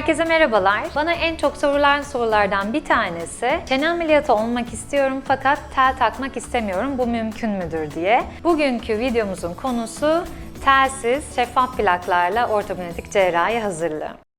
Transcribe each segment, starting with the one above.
Herkese merhabalar. Bana en çok sorulan sorulardan bir tanesi çene ameliyatı olmak istiyorum fakat tel takmak istemiyorum. Bu mümkün müdür diye. Bugünkü videomuzun konusu telsiz şeffaf plaklarla ortopedik cerrahi hazırlığı.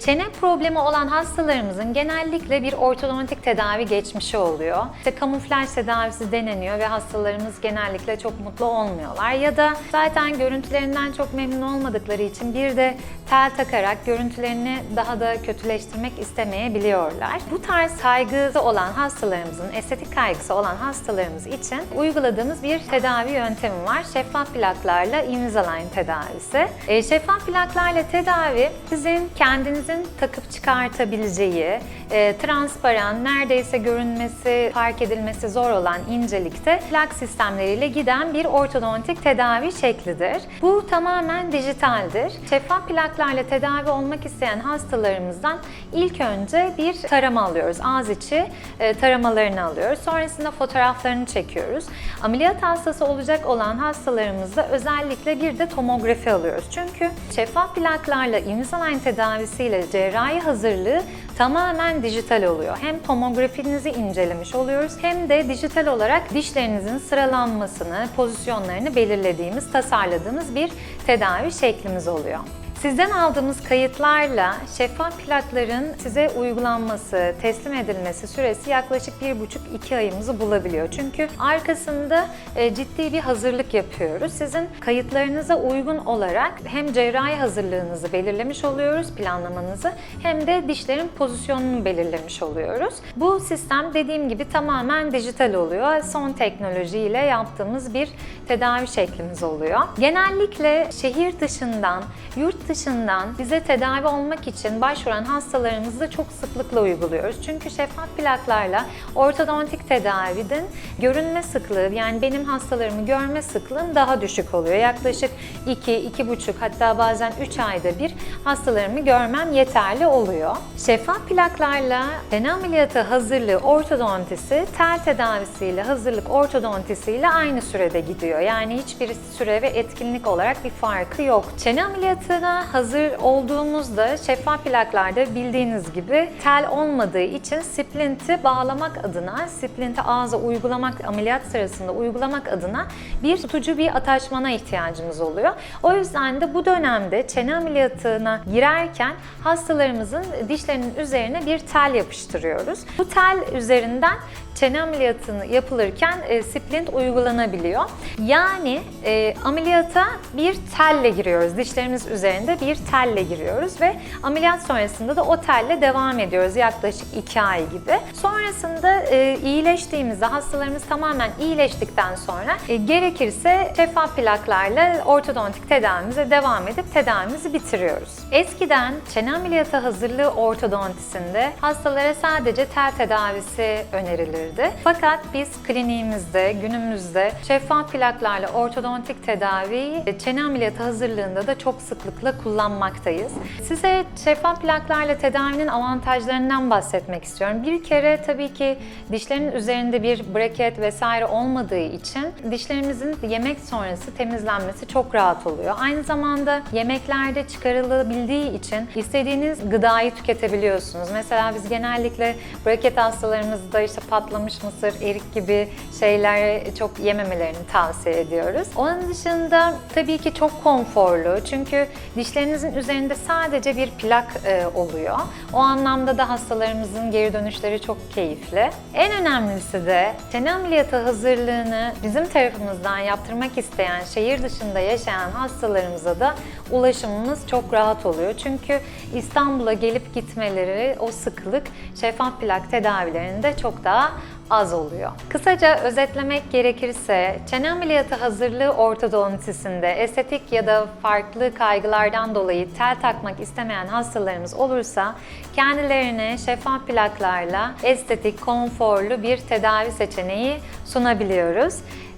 Çene problemi olan hastalarımızın genellikle bir ortodontik tedavi geçmişi oluyor. İşte kamuflaj tedavisi deneniyor ve hastalarımız genellikle çok mutlu olmuyorlar. Ya da zaten görüntülerinden çok memnun olmadıkları için bir de tel takarak görüntülerini daha da kötüleştirmek istemeyebiliyorlar. Bu tarz kaygısı olan hastalarımızın, estetik kaygısı olan hastalarımız için uyguladığımız bir tedavi yöntemi var. Şeffaf plaklarla Invisalign tedavisi. E, şeffaf plaklarla tedavi sizin kendinizin takıp çıkartabileceği, e, transparan, neredeyse görünmesi, fark edilmesi zor olan incelikte plak sistemleriyle giden bir ortodontik tedavi şeklidir. Bu tamamen dijitaldir. Şeffaf plaklarla tedavi olmak isteyen hastalarımızdan ilk önce bir tarama alıyoruz. Ağız içi e, taramalarını alıyoruz. Sonrasında fotoğraflarını çekiyoruz. Ameliyat hastası olacak olan hastalarımızda özellikle bir de tomografi alıyoruz. Çünkü şeffaf plaklarla Invisalign tedavisiyle cerrahi hazırlığı tamamen dijital oluyor. Hem tomografinizi incelemiş oluyoruz hem de dijital olarak dişlerinizin sıralanmasını, pozisyonlarını belirlediğimiz, tasarladığımız bir tedavi şeklimiz oluyor. Sizden aldığımız kayıtlarla şeffaf plakların size uygulanması, teslim edilmesi süresi yaklaşık 1,5-2 ayımızı bulabiliyor. Çünkü arkasında e, ciddi bir hazırlık yapıyoruz. Sizin kayıtlarınıza uygun olarak hem cerrahi hazırlığınızı belirlemiş oluyoruz, planlamanızı, hem de dişlerin pozisyonunu belirlemiş oluyoruz. Bu sistem dediğim gibi tamamen dijital oluyor. Son teknolojiyle yaptığımız bir tedavi şeklimiz oluyor. Genellikle şehir dışından, yurt dışından bize tedavi olmak için başvuran hastalarımızı çok sıklıkla uyguluyoruz. Çünkü şeffaf plaklarla ortodontik tedavinin görünme sıklığı yani benim hastalarımı görme sıklığım daha düşük oluyor. Yaklaşık 2, 2,5 hatta bazen 3 ayda bir hastalarımı görmem yeterli oluyor. Şeffaf plaklarla çene ameliyatı hazırlığı ortodontisi tel tedavisiyle hazırlık ortodontisiyle aynı sürede gidiyor. Yani hiçbir süre ve etkinlik olarak bir farkı yok. Çene ameliyatına hazır olduğumuzda şeffaf plaklarda bildiğiniz gibi tel olmadığı için splinti bağlamak adına, splinti ağza uygulamak, ameliyat sırasında uygulamak adına bir tutucu bir ataşmana ihtiyacımız oluyor. O yüzden de bu dönemde çene ameliyatına girerken hastalarımızın dişlerinin üzerine bir tel yapıştırıyoruz. Bu tel üzerinden çene ameliyatını yapılırken e, splint uygulanabiliyor. Yani e, ameliyata bir telle giriyoruz. Dişlerimiz üzerinde bir telle giriyoruz ve ameliyat sonrasında da o telle devam ediyoruz yaklaşık 2 ay gibi. Sonrasında e, iyileştiğimizde hastalarımız tamamen iyileştikten sonra e, gerekirse şeffaf plaklarla ortodontik tedavimize devam edip tedavimizi bitiriyoruz. Eskiden çene ameliyatı hazırlığı ortodontisinde hastalara sadece tel tedavisi önerilirdi. Fakat biz kliniğimizde günümüzde şeffaf plaklarla ortodontik tedaviyi e, çene ameliyatı hazırlığında da çok sıklıkla kullanmaktayız. Size şeffaf plaklarla tedavinin avantajlarından bahsetmek istiyorum. Bir kere tabii ki dişlerin üzerinde bir braket vesaire olmadığı için dişlerimizin yemek sonrası temizlenmesi çok rahat oluyor. Aynı zamanda yemeklerde çıkarılabildiği için istediğiniz gıdayı tüketebiliyorsunuz. Mesela biz genellikle braket hastalarımızda işte patlamış mısır, erik gibi şeyler çok yememelerini tavsiye ediyoruz. Onun dışında tabii ki çok konforlu. Çünkü dişlerinizin üzerinde sadece bir plak e, oluyor. O anlamda da hastalarımızın geri dönüşleri çok keyifli. En önemlisi de çene ameliyatı hazırlığını bizim tarafımızdan yaptırmak isteyen şehir dışında yaşayan hastalarımıza da ulaşımımız çok rahat oluyor. Çünkü İstanbul'a gelip gitmeleri o sıklık şeffaf plak tedavilerinde çok daha az oluyor. Kısaca özetlemek gerekirse çene ameliyatı hazırlığı ortodontisinde estetik ya da farklı kaygılardan dolayı tel takmak istemeyen hastalarımız olursa kendilerine şeffaf plaklarla estetik, konforlu bir tedavi seçeneği sunabiliyoruz.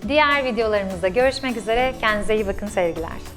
Diğer videolarımızda görüşmek üzere. Kendinize iyi bakın sevgiler.